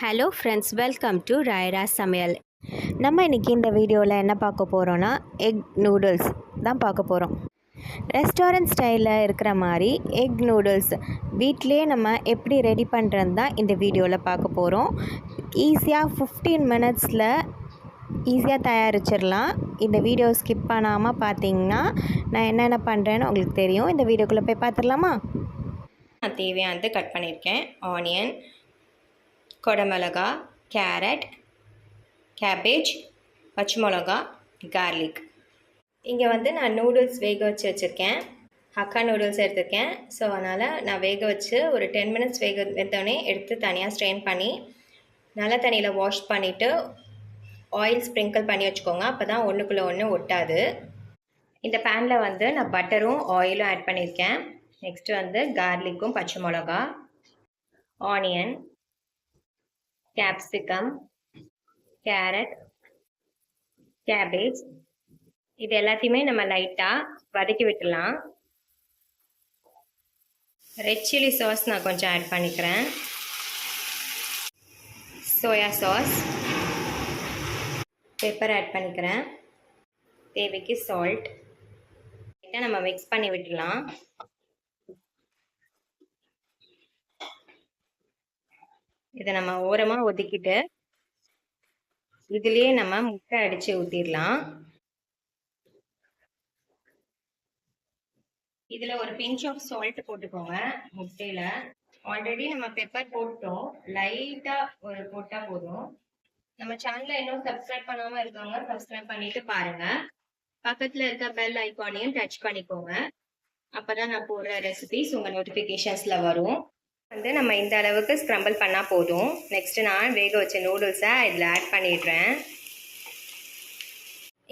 Hello friends welcome to Rayara சமையல் நம்ம இன்றைக்கி இந்த வீடியோவில் என்ன பார்க்க போகிறோன்னா எக் நூடுல்ஸ் தான் பார்க்க போகிறோம் ரெஸ்டாரண்ட் ஸ்டைலில் இருக்கிற மாதிரி எக் நூடுல்ஸ் வீட்டிலே நம்ம எப்படி ரெடி பண்ணுறது தான் இந்த வீடியோவில் பார்க்க போகிறோம் ஈஸியாக ஃபிஃப்டீன் மினிட்ஸில் ஈஸியாக தயாரிச்சிடலாம். இந்த வீடியோ ஸ்கிப் பண்ணாமல் பார்த்தீங்கன்னா நான் என்னென்ன பண்ணுறேன்னு உங்களுக்கு தெரியும். இந்த வீடியோக்குள்ளே போய் பார்த்துடலாமா? நான் தேவையானது கட் பண்ணியிருக்கேன். ஆனியன் கொடமிளகா கேரட் கேபேஜ் பச்சை மிளகா கார்லிக் இங்கே வந்து நான் நூடுல்ஸ் வேக வச்சு வச்சுருக்கேன். ஹக்கா நூடுல்ஸ் எடுத்திருக்கேன். ஸோ அதனால் நான் வேக வச்சு ஒரு டென் மினிட்ஸ் வேக வெந்தோடனே எடுத்து தனியாக ஸ்ட்ரெயின் பண்ணி நல்ல தண்ணியில் வாஷ் பண்ணிவிட்டு ஆயில் ஸ்ப்ரிங்கிள் பண்ணி வச்சுக்கோங்க. அப்போ தான் ஒன்றுக்குள்ளே ஒன்று ஒட்டாது. இந்த பேனில் வந்து நான் பட்டரும் ஆயிலும் ஆட் பண்ணியிருக்கேன். நெக்ஸ்ட்டு வந்து கார்லிக்கும் பச்சை மிளகா ஆனியன் கேப்சிகம் கேரட் கேபேஜ் இது எல்லாத்தையுமே நம்ம லைட்டாக வதக்கி விட்டுலாம் ரெட் சில்லி சாஸ் நான் கொஞ்சம் ஆட் பண்ணிக்கிறேன். சோயா சாஸ் பெப்பர் ஆட் பண்ணிக்கிறேன். தேவைக்கு சால்ட் லைட்டாக நம்ம மிக்ஸ் பண்ணி விட்டுலாம் இதை நம்ம ஓரமாக ஒதுக்கிட்டு இதுலேயே நம்ம முட்டை அடித்து ஊற்றிடலாம் இதில் ஒரு பிஞ்ச் ஆஃப் சால்ட் போட்டுக்கோங்க முட்டையில். ஆல்ரெடி நம்ம பெப்பர் போட்டோம். லைட்டாக ஒரு போட்டால் போதும். நம்ம சேனலை இன்னும் சப்ஸ்கிரைப் பண்ணாமல் இருக்கவங்க சப்ஸ்கிரைப் பண்ணிட்டு பாருங்க. பக்கத்தில் இருக்க பெல் ஐக்கானையும் டச் பண்ணிக்கோங்க. அப்போ தான் நான் போடுற ரெசிபிஸ் உங்கள் நோட்டிஃபிகேஷன்ஸில் வரும். வந்து நம்ம இந்த அளவுக்கு ஸ்க்ரம்பிள் பண்ணால் போதும். நெக்ஸ்ட்டு நான் வேக வச்ச நூடுல்ஸை இதில் ஆட் பண்ணிடுறேன்.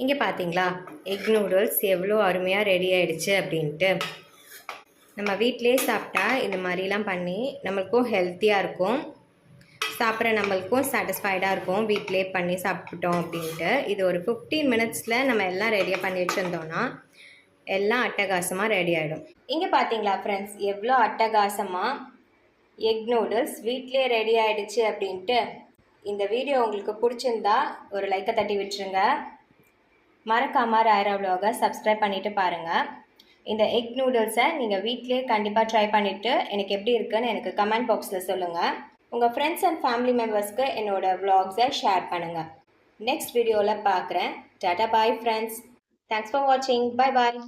இங்கே பார்த்தீங்களா எக் நூடுல்ஸ் எவ்வளோ அருமையாக ரெடி ஆகிடுச்சு அப்படின்ட்டு. நம்ம வீட்டிலே சாப்பிட்டா இந்த மாதிரிலாம் பண்ணி நம்மளுக்கும் ஹெல்த்தியாக இருக்கும். சாப்பிட்ற நம்மளுக்கும் சாட்டிஸ்ஃபைடாக இருக்கும். வீட்டிலே பண்ணி சாப்பிட்டோம் அப்படின்ட்டு. இது ஒரு ஃபிஃப்டீன் மினிட்ஸில் நம்ம எல்லாம் ரெடியாக பண்ணி வச்சுருந்தோன்னா எல்லாம் அட்டகாசமாக ரெடி ஆகிடும் இங்கே பார்த்தீங்களா ஃப்ரெண்ட்ஸ் எவ்வளோ அட்டகாசமாக எக் நூடுல்ஸ் வீட்லேயே ரெடி ஆகிடுச்சு அப்படின்ட்டு இந்த வீடியோ உங்களுக்கு பிடிச்சிருந்தா ஒரு லைக்கை தட்டி விட்டுருங்க. மறக்காமல் ராயரா விலாகை சப்ஸ்கிரைப் பண்ணிவிட்டு பாருங்கள் இந்த எக் நூடுல்ஸை நீங்கள் வீட்லேயே கண்டிப்பாக ட்ரை பண்ணிவிட்டு எனக்கு எப்படி இருக்குன்னு எனக்கு கமெண்ட் பாக்ஸில் சொல்லுங்கள் உங்கள் ஃப்ரெண்ட்ஸ் அண்ட் ஃபேமிலி மெம்பர்ஸ்க்கு என்னோடய வ்ளாக்ஸை ஷேர் பண்ணுங்கள் நெக்ஸ்ட் வீடியோவில் பார்க்குறேன் tata bye friends thanks for வாட்சிங் பாய் பாய்